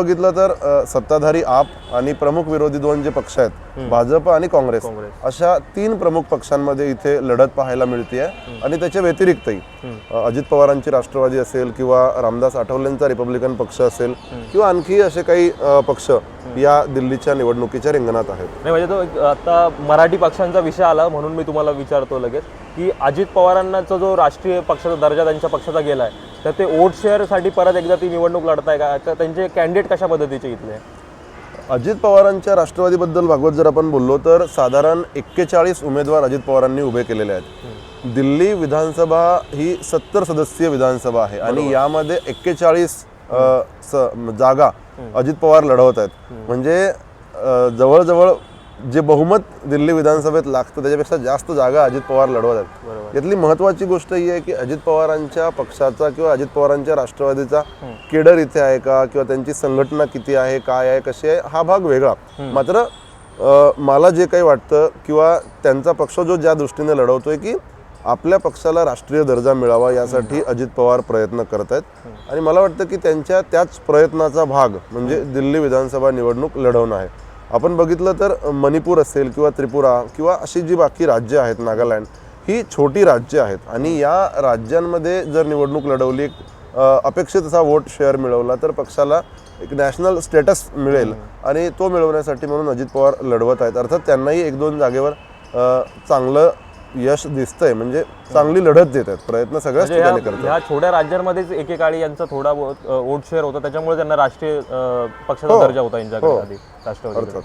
बघितलं तर सत्ताधारी आप आणि प्रमुख विरोधी दोन जे पक्ष आहेत भाजप आणि काँग्रेस. अशा तीन प्रमुख पक्षांमध्ये इथे लढत पाहायला मिळते आणि त्याच्या व्यतिरिक्तही अजित पवारांची राष्ट्रवादी असेल किंवा रामदास आठवलेंचा रिपब्लिकन पक्ष असेल किंवा आणखी असे काही पक्ष या दिल्लीच्या निवडणुकीच्या रिंगणात आहेत. नाही म्हणजे तो आता मराठी पक्षांचा विषय आला म्हणून मी तुम्हाला विचारतो लगेच की अजित पवारांचा जो राष्ट्रीय पक्षाचा दर्जा त्यांच्या पक्षाचा गेलाय तर ते वोट शेअरसाठी परत एकदा ती निवडणूक लढताय का? तर त्यांचे कॅन्डिडेट कशा पद्धतीचे इथले? अजित पवारांच्या राष्ट्रवादीबद्दल भागवत जर आपण बोललो तर साधारण एक्केचाळीस उमेदवार अजित पवारांनी उभे केलेले आहेत. दिल्ली विधानसभा ही सत्तर सदस्यीय विधानसभा आहे आणि यामध्ये एक्केचाळीस जागा अजित पवार लढवत आहेत. म्हणजे जवळजवळ जे बहुमत दिल्ली विधानसभेत लागतं त्याच्यापेक्षा जास्त जागा अजित पवार लढवत आहेत यातली महत्वाची गोष्ट ही आहे की अजित पवारांच्या पक्षाचा किंवा अजित पवारांच्या राष्ट्रवादीचा केडर इथे आहे का किंवा त्यांची संघटना किती आहे काय आहे कशी आहे हा भाग वेगळा. मात्र मला जे काही वाटतं किंवा त्यांचा पक्ष जो ज्या दृष्टीने लढवतोय की आपल्या पक्षाला राष्ट्रीय दर्जा मिळावा यासाठी अजित पवार प्रयत्न करत आहेत आणि मला वाटतं की त्यांच्या त्याच प्रयत्नाचा भाग म्हणजे दिल्ली विधानसभा निवडणूक लढवणं आहे. आपण बघितलं तर मणिपूर असेल किंवा त्रिपुरा किंवा अशी जी बाकी राज्य आहेत नागालँड ही छोटी राज्य आहेत. आणि या राज्यांमध्ये जर निवडणूक लढवली एक अपेक्षित असा वोट शेअर मिळवला तर पक्षाला एक नॅशनल स्टेटस मिळेल आणि तो मिळवण्यासाठी म्हणून अजित पवार लढवत आहेत. अर्थात त्यांनाही एक दोन जागेवर चांगलं यश दिसतंय म्हणजे चांगली लढत देत आहेत प्रयत्न सगळ्याच म्हणजे ठिकाणी ह्या करतात. ह्या छोट्या राज्यांमध्येच एकेकाळी यांचा थोडा वोट शेअर होता त्याच्यामुळे त्यांना राष्ट्रीय अं, पक्षाचा दर्जा होता यांच्याकडे आधी राष्ट्रवादी अर्थात.